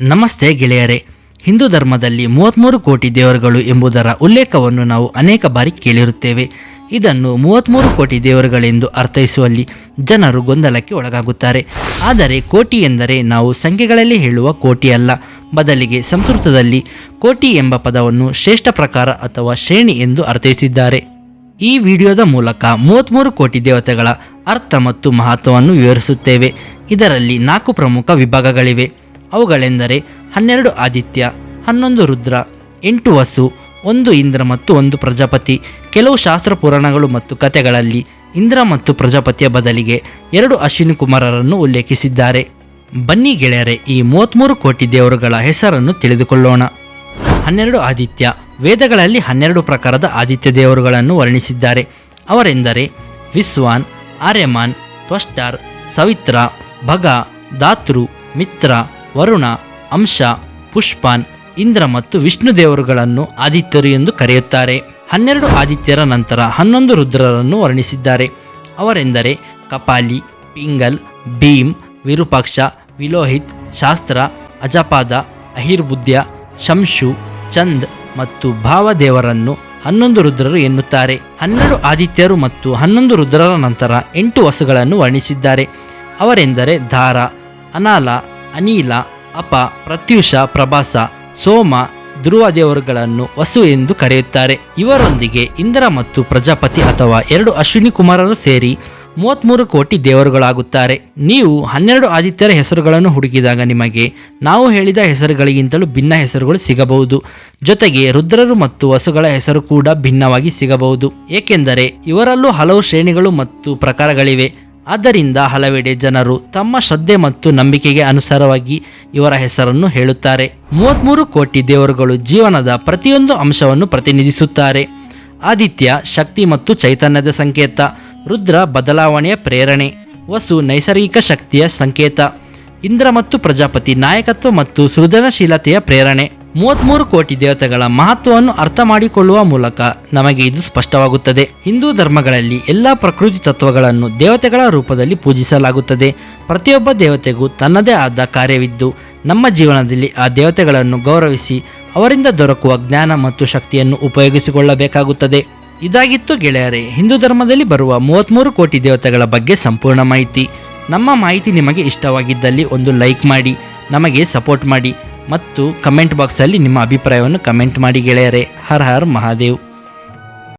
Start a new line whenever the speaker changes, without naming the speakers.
ನಮಸ್ತೆ ಗೆಳೆಯರೇ. ಹಿಂದೂ ಧರ್ಮದಲ್ಲಿ ಮೂವತ್ತ್ಮೂರು ಕೋಟಿ ದೇವರುಗಳು ಎಂಬುದರ ಉಲ್ಲೇಖವನ್ನು ನಾವು ಅನೇಕ ಬಾರಿ ಕೇಳಿರುತ್ತೇವೆ. ಇದನ್ನು ಮೂವತ್ತ್ಮೂರು ಕೋಟಿ ದೇವರುಗಳೆಂದು ಅರ್ಥೈಸುವಲ್ಲಿ ಜನರು ಗೊಂದಲಕ್ಕೆ ಒಳಗಾಗುತ್ತಾರೆ. ಆದರೆ ಕೋಟಿ ಎಂದರೆ ನಾವು ಸಂಖ್ಯೆಗಳಲ್ಲಿ ಹೇಳುವ ಕೋಟಿ ಅಲ್ಲ. ಬದಲಿಗೆ ಸಂಸ್ಕೃತದಲ್ಲಿ ಕೋಟಿ ಎಂಬ ಪದವನ್ನು ಶ್ರೇಷ್ಠ ಪ್ರಕಾರ ಅಥವಾ ಶ್ರೇಣಿ ಎಂದು ಅರ್ಥೈಸಿದ್ದಾರೆ. ಈ ವಿಡಿಯೋದ ಮೂಲಕ ಮೂವತ್ತ್ಮೂರು ಕೋಟಿ ದೇವತೆಗಳ ಅರ್ಥ ಮತ್ತು ಮಹತ್ವವನ್ನು ವಿವರಿಸುತ್ತೇವೆ. ಇದರಲ್ಲಿ ನಾಲ್ಕು ಪ್ರಮುಖ ವಿಭಾಗಗಳಿವೆ. ಅವುಗಳೆಂದರೆ ಹನ್ನೆರಡು ಆದಿತ್ಯ, ಹನ್ನೊಂದು ರುದ್ರ, ಎಂಟು ವಸು, ಒಂದು ಇಂದ್ರ ಮತ್ತು ಒಂದು ಪ್ರಜಾಪತಿ. ಕೆಲವು ಶಾಸ್ತ್ರ ಪುರಾಣಗಳು ಮತ್ತು ಕಥೆಗಳಲ್ಲಿ ಇಂದ್ರ ಮತ್ತು ಪ್ರಜಾಪತಿಯ ಬದಲಿಗೆ ಎರಡು ಅಶ್ವಿನಿ ಕುಮಾರರನ್ನು ಉಲ್ಲೇಖಿಸಿದ್ದಾರೆ. ಬನ್ನಿ ಗೆಳೆಯರೆ, ಈ ಮೂವತ್ತ್ಮೂರು ಕೋಟಿ ದೇವರುಗಳ ಹೆಸರನ್ನು ತಿಳಿದುಕೊಳ್ಳೋಣ. ಹನ್ನೆರಡು ಆದಿತ್ಯ, ವೇದಗಳಲ್ಲಿ ಹನ್ನೆರಡು ಪ್ರಕಾರದ ಆದಿತ್ಯ ದೇವರುಗಳನ್ನು ವರ್ಣಿಸಿದ್ದಾರೆ. ಅವರೆಂದರೆ ವಿಸ್ವಾನ್, ಆರ್ಯಮಾನ್, ತ್ವಷ್ಟಾರ್, ಸವಿತ್ರ, ಭಗ ದಾತೃ ಮಿತ್ರ ವರುಣ, ಅಂಶ, ಪುಷ್ಪಾನ್, ಇಂದ್ರ ಮತ್ತು ವಿಷ್ಣು ದೇವರುಗಳನ್ನು ಆದಿತ್ಯರು ಎಂದು ಕರೆಯುತ್ತಾರೆ. ಹನ್ನೆರಡು ಆದಿತ್ಯರ ನಂತರ ಹನ್ನೊಂದು ರುದ್ರರನ್ನು ವರ್ಣಿಸಿದ್ದಾರೆ. ಅವರೆಂದರೆ ಕಪಾಲಿ, ಪಿಂಗಲ್, ಭೀಮ್, ವಿರೂಪಾಕ್ಷ, ವಿಲೋಹಿತ್, ಶಾಸ್ತ್ರ, ಅಜಪಾದ, ಅಹಿರ್ಬುದ್ಯ, ಶಂಶು, ಚಂದ್ ಮತ್ತು ಭಾವದೇವರನ್ನು ಹನ್ನೊಂದು ರುದ್ರರು ಎನ್ನುತ್ತಾರೆ. ಹನ್ನೆರಡು ಆದಿತ್ಯರು ಮತ್ತು ಹನ್ನೊಂದು ರುದ್ರರ ನಂತರ ಎಂಟು ವಸುಗಳನ್ನು ವರ್ಣಿಸಿದ್ದಾರೆ. ಅವರೆಂದರೆ ಧಾರ, ಅನಾಲ ಅನೀಲ, ಅಪ, ಪ್ರತ್ಯುಷ, ಪ್ರಭಾಸ, ಸೋಮ, ಧ್ರುವ ದೇವರುಗಳನ್ನು ವಸು ಎಂದು ಕರೆಯುತ್ತಾರೆ. ಇವರೊಂದಿಗೆ ಇಂದ್ರ ಮತ್ತು ಪ್ರಜಾಪತಿ ಅಥವಾ ಎರಡು ಅಶ್ವಿನಿ ಕುಮಾರರು ಸೇರಿ ಮೂವತ್ತ್ಮೂರು ಕೋಟಿ ದೇವರುಗಳಾಗುತ್ತಾರೆ. ನೀವು ಹನ್ನೆರಡು ಆದಿತ್ಯರ ಹೆಸರುಗಳನ್ನು ಹುಡುಕಿದಾಗ ನಿಮಗೆ ನಾವು ಹೇಳಿದ ಹೆಸರುಗಳಿಗಿಂತಲೂ ಭಿನ್ನ ಹೆಸರುಗಳು ಸಿಗಬಹುದು. ಜೊತೆಗೆ ರುದ್ರರು ಮತ್ತು ವಸುಗಳ ಹೆಸರು ಕೂಡ ಭಿನ್ನವಾಗಿ ಸಿಗಬಹುದು. ಏಕೆಂದರೆ ಇವರಲ್ಲೂ ಹಲವು ಶ್ರೇಣಿಗಳು ಮತ್ತು ಪ್ರಕಾರಗಳಿವೆ. ಆದ್ದರಿಂದ ಹಲವೆಡೆ ಜನರು ತಮ್ಮ ಶ್ರದ್ಧೆ ಮತ್ತು ನಂಬಿಕೆಗೆ ಅನುಸಾರವಾಗಿ ಇವರ ಹೆಸರನ್ನು ಹೇಳುತ್ತಾರೆ. ಮೂವತ್ತ್ಮೂರು ಕೋಟಿ ದೇವರುಗಳು ಜೀವನದ ಪ್ರತಿಯೊಂದು ಅಂಶವನ್ನು ಪ್ರತಿನಿಧಿಸುತ್ತಾರೆ. ಆದಿತ್ಯ, ಶಕ್ತಿ ಮತ್ತು ಚೈತನ್ಯದ ಸಂಕೇತ. ರುದ್ರ, ಬದಲಾವಣೆಯ ಪ್ರೇರಣೆ. ವಸು, ನೈಸರ್ಗಿಕ ಶಕ್ತಿಯ ಸಂಕೇತ. ಇಂದ್ರ ಮತ್ತು ಪ್ರಜಾಪತಿ ನಾಯಕತ್ವ ಮತ್ತು ಸೃಜನಶೀಲತೆಯ ಪ್ರೇರಣೆ. ಮೂವತ್ತ್ಮೂರು ಕೋಟಿ ದೇವತೆಗಳ ಮಹತ್ವವನ್ನು ಅರ್ಥ ಮಾಡಿಕೊಳ್ಳುವ ಮೂಲಕ ನಮಗೆ ಇದು ಸ್ಪಷ್ಟವಾಗುತ್ತದೆ. ಹಿಂದೂ ಧರ್ಮಗಳಲ್ಲಿ ಎಲ್ಲ ಪ್ರಕೃತಿ ತತ್ವಗಳನ್ನು ದೇವತೆಗಳ ರೂಪದಲ್ಲಿ ಪೂಜಿಸಲಾಗುತ್ತದೆ. ಪ್ರತಿಯೊಬ್ಬ ದೇವತೆಗೂ ತನ್ನದೇ ಆದ ಕಾರ್ಯವಿದ್ದು, ನಮ್ಮ ಜೀವನದಲ್ಲಿ ಆ ದೇವತೆಗಳನ್ನು ಗೌರವಿಸಿ ಅವರಿಂದ ದೊರಕುವ ಜ್ಞಾನ ಮತ್ತು ಶಕ್ತಿಯನ್ನು ಉಪಯೋಗಿಸಿಕೊಳ್ಳಬೇಕಾಗುತ್ತದೆ. ಇದಾಗಿತ್ತು ಗೆಳೆಯರೇ, ಹಿಂದೂ ಧರ್ಮದಲ್ಲಿ ಬರುವ ಮೂವತ್ತ್ಮೂರು ಕೋಟಿ ದೇವತೆಗಳ ಬಗ್ಗೆ ಸಂಪೂರ್ಣ ಮಾಹಿತಿ. ನಮ್ಮ ಮಾಹಿತಿ ನಿಮಗೆ ಇಷ್ಟವಾಗಿದ್ದಲ್ಲಿ ಒಂದು ಲೈಕ್ ಮಾಡಿ, ನಮಗೆ ಸಪೋರ್ಟ್ ಮಾಡಿ. ಮತ್ತು ಕಮೆಂಟ್ ಬಾಕ್ಸಲ್ಲಿ ನಿಮ್ಮ ಅಭಿಪ್ರಾಯವನ್ನು ಕಮೆಂಟ್ ಮಾಡಿ ಗೆಳೆಯರೆ. ಹರ್ ಹರ್ ಮಹಾದೇವ್.